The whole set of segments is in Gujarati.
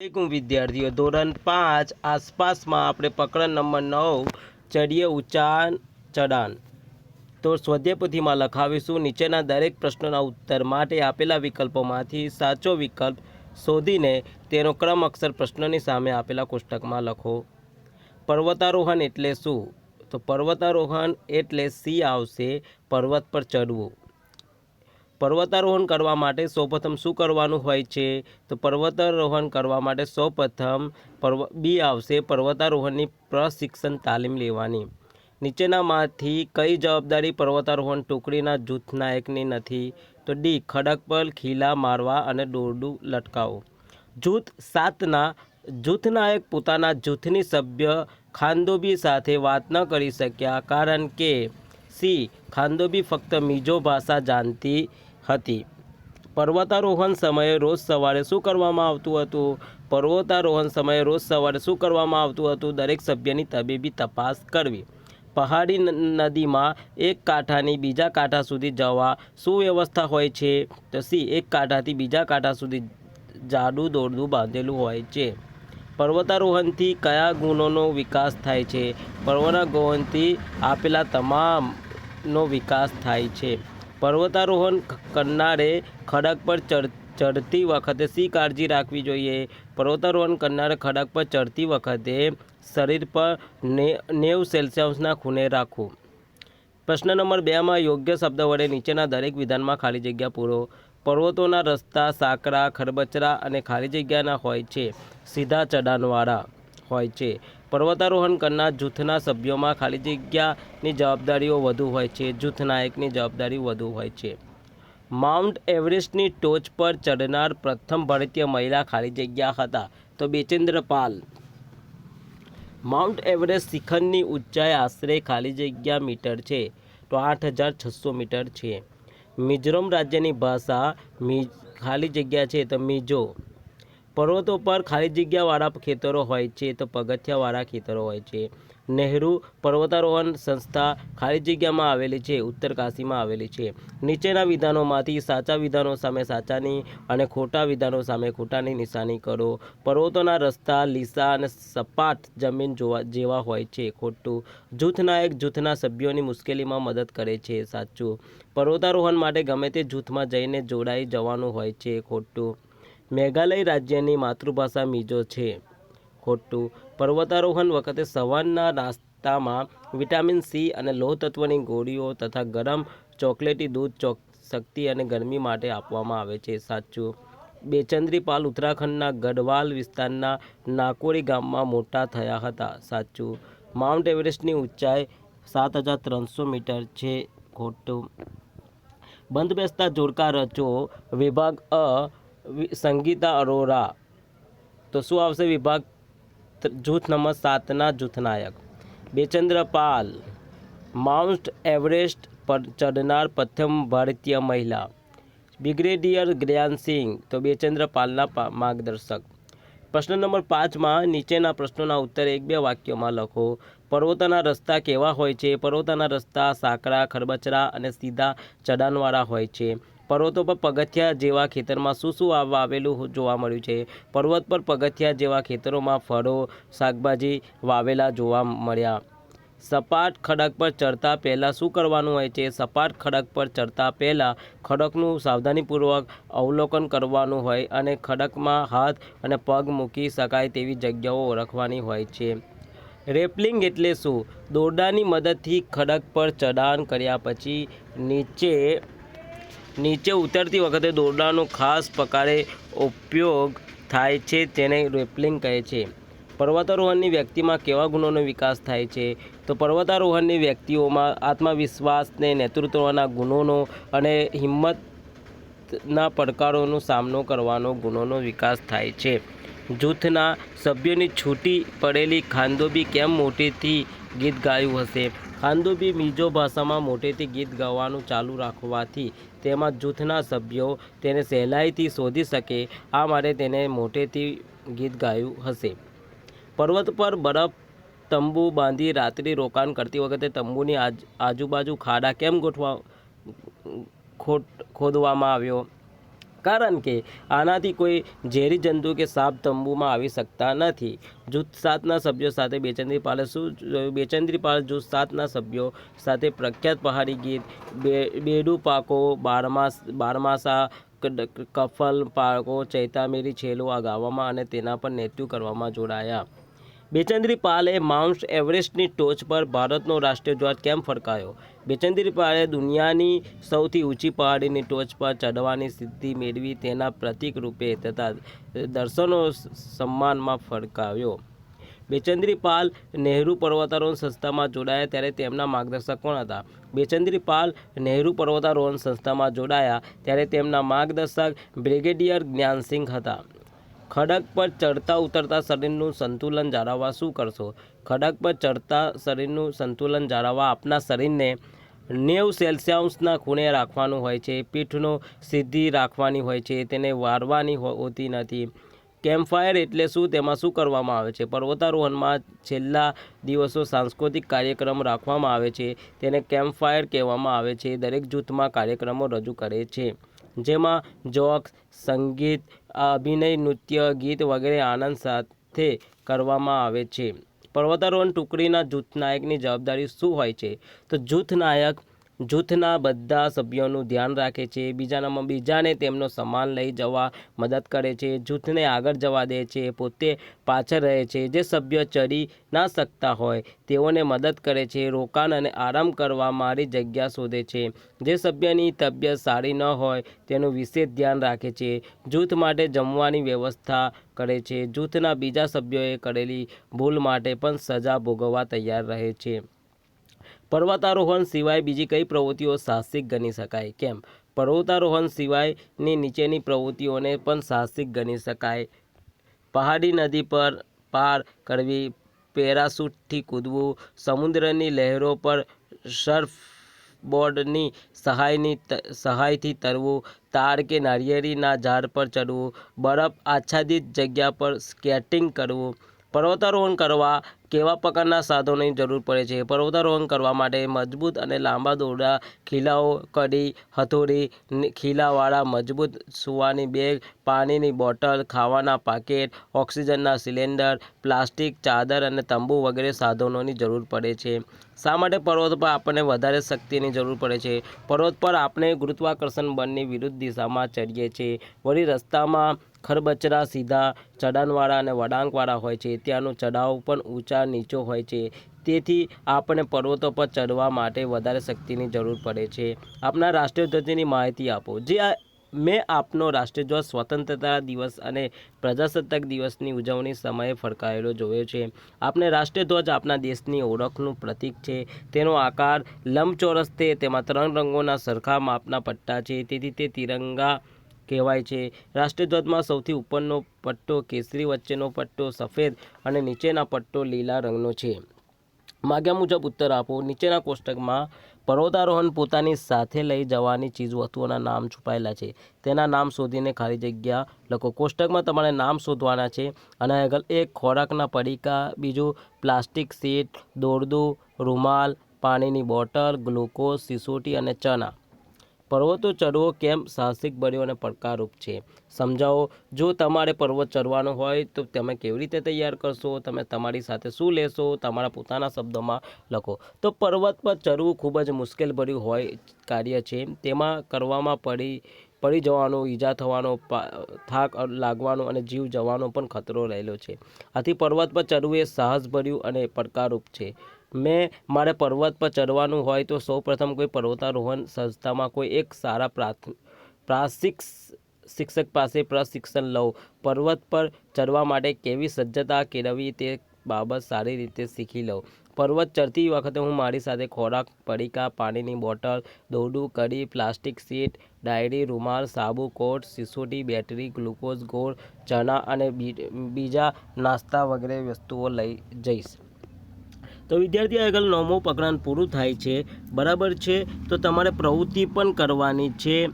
વિદ્યાર્થીઓ, ધોરણ પાંચ આસપાસમાં આપણે પ્રકરણ નંબર નવ, ચડીએ ઉચ્ચાન ચડાન તો સ્વધ્યપુથીમાં લખાવીશું, નીચેના દરેક પ્રશ્નોના ઉત્તર માટે આપેલા વિકલ્પોમાંથી સાચો વિકલ્પ શોધીને તેનો ક્રમ અક્ષર પ્રશ્નની સામે આપેલા કોષ્ટકમાં લખો. પર્વતારોહણ એટલે શું? તો પર્વતારોહણ એટલે સી આવશે, પર્વત પર ચડવું. પર્વતારોહણ કરવા માટે સૌપ્રથમ શું કરવાનું હોય છે? તો પર્વતારોહણ કરવા માટે સૌપ્રથમ પર્વ, બી આવશે પર્વતારોહણની પ્રશિક્ષણ તાલીમ લેવાની. નીચેનામાંથી કઈ જવાબદારી પર્વતારોહણ ટુકડીના જૂથ નાયકની નથી? તો ડી, ખડક પર ખીલા મારવા અને દોરડું લટકાવો. જૂથ સાતના જૂથ નાયક પોતાના જૂથની સભ્ય ખાનદોબી સાથે વાત ન કરી શક્યા કારણ કે સી, ખાનદોબી ફક્ત મીજો ભાષા જાણતી હતી. પર્વતારોહણ સમયે રોજ સવારે શું કરવામાં આવતું હતું? પર્વતારોહણ સમયે રોજ સવારે શું કરવામાં આવતું હતું? દરેક સભ્યની તબીબી તપાસ કરવી. પહાડી નદીમાં એક કાંઠાની બીજા કાંઠા સુધી જવા શું વ્યવસ્થા હોય છે? તો સી, એક કાંઠાથી બીજા કાંઠા સુધી જાડું, દોરડું બાંધેલું હોય છે. પર્વતારોહણથી કયા ગુણોનો વિકાસ થાય છે? પર્વતારોહણથી આપેલા તમામનો વિકાસ થાય છે. પર્વતારોહણ કરનારે ખડક પર ચડ, ચડતી વખતે શી કાળજી રાખવી જોઈએ? પર્વતારોહણ કરનારે ખડક પર ચડતી વખતે શરીર પર ને, નેવ સેલ્સિયસના ખૂણે રાખવું. પ્રશ્ન નંબર બેમાં યોગ્ય શબ્દ વડે નીચેના દરેક વિધાનમાં ખાલી જગ્યા પૂરો. પર્વતોના રસ્તા, સાંકડા ખરબચરા અને ખાલી જગ્યાના હોય છે. સીધા ચઢાણવાળા હોય છે. પર્વતારોહણ કરનાર જૂથના સભ્યોમાં ખાલી જગ્યાની જવાબદારીઓ વધુ હોય છે, જૂથ નાયકની જવાબદારી વધુ હોય છે. માઉન્ટ એવરેસ્ટની ટોચ પર ચડનાર પ્રથમ ભારતીય મહિલા ખાલી જગ્યા હતા, તો બેચેન્દ્ર પાલ માઉન્ટ એવરેસ્ટ શિખરની ઊંચાઈ આશરે ખાલી જગ્યા મીટર છે, તો આઠ હજાર છસો મીટર છે. મિઝોરમ રાજ્યની ભાષા ખાલી જગ્યા છે, તો મિઝો. પર્વતો પર ખાલી જગ્યાવાળા ખેતરો હોય છે તો પગથિયાવાળા ખેતરો હોય છે. નહેરુ પર્વતારોહણ સંસ્થા ખાલી જગ્યામાં આવેલી છે ઉત્તરકાશીમાં આવેલી છે. નીચેના વિધાનોમાંથી સાચા વિધાનો સામે સાચાની અને ખોટા વિધાનો સામે ખોટાની નિશાની કરો. પર્વતોના રસ્તા લીસા અને સપાટ જમીન જોવા જેવા હોય છે. ખોટું જૂથના એક જૂથના સભ્યોની મુશ્કેલીમાં મદદ કરે છે, સાચું. પર્વતારોહણ માટે ગમે તે જૂથમાં જઈને જોડાઈ જવાનું હોય છે, ખોટું મેઘાલય રાજ્યની માતૃભાષા મિઝો છે. ખોટું. પર્વતારોહણ વખતે સવારના નાસ્તામાં વિટામિન સી અને લોહ તત્વની ગોળીઓ તથા ગરમ ચોકલેટી દૂધ, ચોક શક્તિ અને ગરમી માટે આપવામાં આવે છે. સાચું. બેચંદ્રી પાલ ઉત્તરાખંડના ગઢવાલ વિસ્તારના નાકોરી ગામમાં મોટા થયા હતા. સાચું. માઉન્ટ એવરેસ્ટની ઊંચાઈ સાત હજાર ત્રણસો મીટર છે. ખોટું. બંધ બેસતા જોડકા રચો વિભાગ અ સંગીતા અરોરા તો શું આવશે વિભાગ જૂથ નંબર સાતના જૂથનાયક બેચંદ્ર પાલ માઉન્ટ એવરેસ્ટ પર ચડનાર પ્રથમ ભારતીય મહિલા બ્રિગેડિયર જ્ઞાનસિંહ તો બેચંદ્ર પાલના માર્ગદર્શક પ્રશ્ન નંબર પાંચમાં નીચેના પ્રશ્નોના ઉત્તર એક બે વાક્યોમાં લખો પર્વતોના રસ્તા કેવા હોય છે પર્વતોના રસ્તા સાંકડા ખરબચરા અને સીધા ચડાણવાળા હોય છે પર્વતો પર પગથિયા જેવા ખેતરમાં શું શું આવવા આવેલું જોવા મળ્યું છે? પર્વત પર પગથિયા જેવા ખેતરોમાં ફળો, શાકભાજી વાવેલા જોવા મળ્યા. સપાટ ખડક પર ચડતા પહેલાં શું કરવાનું હોય છે? સપાટ ખડક પર ચડતા પહેલાં ખડકનું સાવધાનીપૂર્વક અવલોકન કરવાનું હોય અને ખડકમાં હાથ અને પગ મૂકી શકાય તેવી જગ્યાઓ ઓળખવાની હોય છે. રેપલિંગ એટલે શું? દોરડાની મદદથી ખડક પર ચઢાણ કર્યા પછી નીચે નીચે ઉતરતી વખતે દોરડાનો ખાસ પ્રકારે ઉપયોગ થાય છે તેને રેપલિંગ કહે છે. પર્વતારોહણની વ્યક્તિમાં કેવા ગુણોનો વિકાસ થાય છે? તો પર્વતારોહણની વ્યક્તિઓમાં આત્મવિશ્વાસને નેતૃત્વના ગુણોનો અને હિંમતના પડકારોનો સામનો કરવાનો ગુણોનો વિકાસ થાય છે. જૂથના સભ્યોની છૂટી પડેલી ખાંદોબી કેમ મોટેથી ગીત ગાયું હશે? ખાંદોબી મિઝો ભાષામાં મોટેથી ગીત ગાવાનું ચાલુ રાખવાથી તેમાં જૂથના સભ્યો તેને સહેલાઈથી શોધી શકે, આ માટે તેને મોટેથી ગીત ગાયું હશે. પર્વત પર બરફ, તંબુ બાંધી રાત્રિ રોકાણ કરતી વખતે તંબુની આજ આજુબાજુ ખાડા કેમ ગોઠવા ખોદવામાં આવ્યો? કારણ કે આનાથી કોઈ ઝેરી જંતુ કે સાપ તંબુમાં આવી શકતા નથી જૂથ સાતના સભ્યો સાથે બેચંદ્રી પાલે શું? બેચંદ્રી પાલ જૂથ સાતના સભ્યો સાથે પ્રખ્યાત પહાડી ગીત બેડુ પાકો, બારમાસ, બારમાસા કફલ પાકો, ચૈતામેરી છેલો આ ગાવામાં અને તેના પર નૃત્ય કરવામાં જોડાયા બેચંદ્રી પાલે માઉન્ટ એવરેસ્ટની ટોચ પર ભારતનો રાષ્ટ્રીય ધ્વજ કેમ ફરકાયો? બેચંદ્રી પાલે દુનિયાની સૌથી ઊંચી પહાડીની ટોચ પર ચડવાની સિદ્ધિ મેળવી તેના પ્રતીક રૂપે તથા દર્શનો સન્માનમાં ફરકાવ્યો. બેચંદ્રી પાલ નહેરુ પર્વતારોહણ સંસ્થામાં જોડાયા ત્યારે તેમના માર્ગદર્શક કોણ હતા? બેચંદ્રી પાલ નહેરુ પર્વતારોહણ સંસ્થામાં જોડાયા ત્યારે તેમના માર્ગદર્શક બ્રિગેડિયર જ્ઞાનસિંહ હતા. ખડક પર ચડતા ઉતરતા શરીરનું સંતુલન જાળવવા શું કરશો? ખડક પર ચડતા શરીરનું સંતુલન જાળવવા આપના શરીરને નેવ સેલ્સિયસના ખૂણે રાખવાનું હોય છે. પીઠનો સીધી રાખવાની હોય છે. તેને વારવાની હોતી નથી. કેમ્પફાયર એટલે શું? તેમાં શું કરવામાં આવે છે? પર્વતારોહણમાં છેલ્લા દિવસો સાંસ્કૃતિક કાર્યક્રમ રાખવામાં આવે છે. તેને કેમ્પફાયર કહેવામાં આવે છે. દરેક જૂથમાં કાર્યક્રમો રજૂ કરે છે. જેમાં જોક્સ સંગીત, અભિનય, નૃત્ય, ગીત વગેરે આનંદ સાથે કરવામાં આવે છે. પર્વતારોહણ ટુકડીના જૂથ નાયકની જવાબદારી શું હોય છે? તો જૂથ નાયક જૂથના બધા સભ્યોનું ધ્યાન રાખે છે. બીજાનામાં બીજાને તેમનો સામાન લઈ જવા મદદ કરે છે. જૂથને આગળ જવા દે છે. પોતે પાછળ રહે છે. જે સભ્યો ચડી ના શકતા હોય તેઓને મદદ કરે છે. રોકાણ અને આરામ કરવા મારી જગ્યા શોધે છે. જે સભ્યની તબિયત સારી ન હોય તેનું વિશેષ ધ્યાન રાખે છે. જૂથ માટે જમવાની વ્યવસ્થા કરે છે. જૂથના બીજા સભ્યોએ કરેલી ભૂલ માટે પણ સજા ભોગવવા તૈયાર રહે છે. પર્વતારોહણ સિવાય બીજી કઈ પ્રવૃત્તિઓ સાહસિક ગણી શકાય? કેમ? પર્વતારોહણ સિવાયની નીચેની પ્રવૃત્તિઓને પણ સાહસિક ગણી શકાય. પહાડી નદી પર પાર કરવી, પેરાશૂટથી કૂદવું, સમુદ્રની લહેરો પર સર્ફ બોર્ડની સહાયની સહાયથી તરવું, તાર કે નારિયેળીના ઝાડ પર ચડવું, બરફ આચ્છાદિત જગ્યા પર સ્કેટિંગ કરવું પર્વતારોહણ કરવા કેવા પ્રકારના સાધનોની જરૂર પડે છે? પર્વતારોહણ કરવા માટે મજબૂત અને લાંબા દોરડા, ખીલાઓ, કડી, હથોડી ખીલાવાળા, મજબૂત સુવાની બેગ, પાણીની બોટલ, ખાવાના પાકેટ, ઓક્સિજનના સિલિન્ડર, પ્લાસ્ટિક, ચાદર અને તંબુ વગેરે સાધનોની જરૂર પડે છે. શા માટે પર્વત પર આપણને વધારે શક્તિની જરૂર પડે છે? પર્વત પર આપણે ગુરુત્વાકર્ષણ બળની વિરુદ્ધ દિશામાં ચડીએ છીએ. વળી રસ્તામાં ખરબચડા સીધા ચડાણવાળા અને વળાંકવાળા હોય છે. ત્યાંનો ચઢાવ પણ ઊંચા નીચો હોય છે. તેથી આપણે પર્વતો પર ચડવા માટે વધારે શક્તિની જરૂર પડે છે. આપના રાષ્ટ્રીય ધ્વજની માહિતી આપો. જે આ, મેં આપનો રાષ્ટ્રીય ધ્વજ સ્વતંત્રતા દિવસ અને પ્રજાસત્તાક દિવસની ઉજવણી સમયે ફરકાયેલો જોયો છે. આપણે રાષ્ટ્રીય ધ્વજ આપણા દેશની ઓળખનું પ્રતીક છે. તેનો આકાર લંબચોરસ છે તેમાં ત્રણ રંગોના સરખા માપના પટ્ટા છે. તેથી તે તિરંગા કહેવાય છે. રાષ્ટ્રધ્વજમાં સૌથી ઉપરનો પટ્ટો કેસરી, વચ્ચેનો પટ્ટો સફેદ અને નીચેના પટ્ટો લીલા રંગનો છે. માગ્યા મુજબ ઉત્તર આપો. નીચેના કોષ્ટકમાં પર્વતારોહણ પોતાની સાથે લઈ જવાની ચીજવસ્તુઓના નામ છુપાયેલા છે. તેના નામ શોધીને ખાલી જગ્યા લખો. કોષ્ટકમાં તમારે નામ શોધવાના છે અને આગળ એક ખોરાકના પડીકા, બીજું પ્લાસ્ટિક સીટ દોરડું, રૂમાલ, પાણીની બોટલ, ગ્લુકોઝ, સિસોટી અને ચણા પર્વતો ચડવો કેમ સાહસિક બન્યો અને પડકારરૂપ છે? સમજાવો, જો તમારે પર્વત ચડવાનો હોય તો તમે કેવી રીતે તૈયાર કરશો? તમે તમારી સાથે શું લેશો? તમારા પોતાના શબ્દોમાં લખો. તો પર્વત પર ચડવું ખૂબ જ મુશ્કેલ ભર્યું હોય કાર્ય છે. તેમાં કરવામાં પડી પડી જવાનો, ઈજા થવાનો થાક લાગવાનો અને જીવ જવાનો પણ ખતરો રહેલો છે. આથી પર્વત પર ચડવું એ સાહસભર્યું અને પડકારરૂપ છે. મેં મારે પર્વત પર ચડવાનું હોય તો સૌપ્રથમ કોઈ પર્વતારોહણ સંસ્થામાં કોઈ એક સારા પ્રાથ પ્રાશિક શિક્ષક પાસે પ્રશિક્ષણ લઉં. પર્વત પર ચડવા માટે કેવી સજ્જતા, કેળવવી તે બાબત સારી રીતે શીખી લઉં. પર્વત ચડતી વખતે હું મારી સાથે ખોરાક, પડીકા, પાણીની બોટલ, દોરડું, કડી, પ્લાસ્ટિક સીટ ડાયરી, રૂમાલ, સાબુ, કોટ, સિસોટી, બેટરી, ગ્લુકોઝ ગોળ, ચણા અને બીજા નાસ્તા વગેરે વસ્તુઓ લઈ જઈશ. તો વિદ્યાર્થી આગળ નવમું પ્રકરણ પૂરું થાય છે. બરાબર છે? તો તમારે પ્રવૃત્તિ પણ કરવાની છે.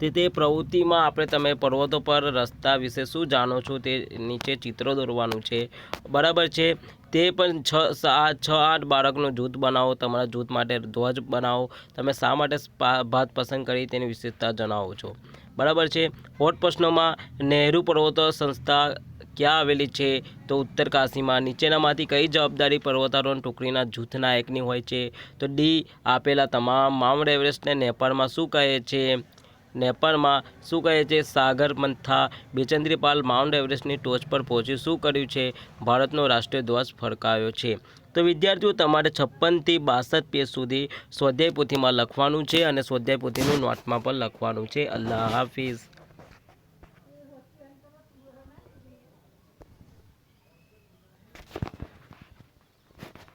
તે તે પ્રવૃત્તિમાં આપણે તમે પર્વતો પર, રસ્તા વિશે શું જાણો છો તે નીચે ચિત્રો દોરવાનું છે. બરાબર છે? તે પણ છ સાત છ, આઠ બાળકનું જૂથ બનાવો, તમારા જૂથ માટે ધ્વજ બનાવો. તમે શા માટે ભાત પસંદ કરી તેની વિશેષતા જણાવો છો? બરાબર છે? હોટ પ્રશ્નોમાં નહેરુ પર્વતો સંસ્થા ક્યાં આવેલી છે? તો ઉત્તર કાશીમાં નીચેનામાંથી કઈ જવાબદારી પર્વતારોહણ ટુકડીના જૂથના એકની હોય છે? તો ડી, આપેલા તમામ માઉન્ટ એવરેસ્ટને નેપાળમાં શું કહે છે? નેપાળમાં શું કહે છે? સાગર મંથા બિચેન્દ્રીપાલ માઉન્ટ એવરેસ્ટની ટોચ પર પહોંચી શું કર્યું છે? ભારતનો રાષ્ટ્રીય ધ્વજ ફરકાવ્યો છે. તો વિદ્યાર્થીઓ, તમારે છપ્પનથી બાસઠ પેજ સુધી સ્વાધ્યાય પોથીમાં લખવાનું છે અને સ્વાધ્યાય પોથીનું નોટમાં પણ લખવાનું છે. અલ્લાહ હાફિઝ.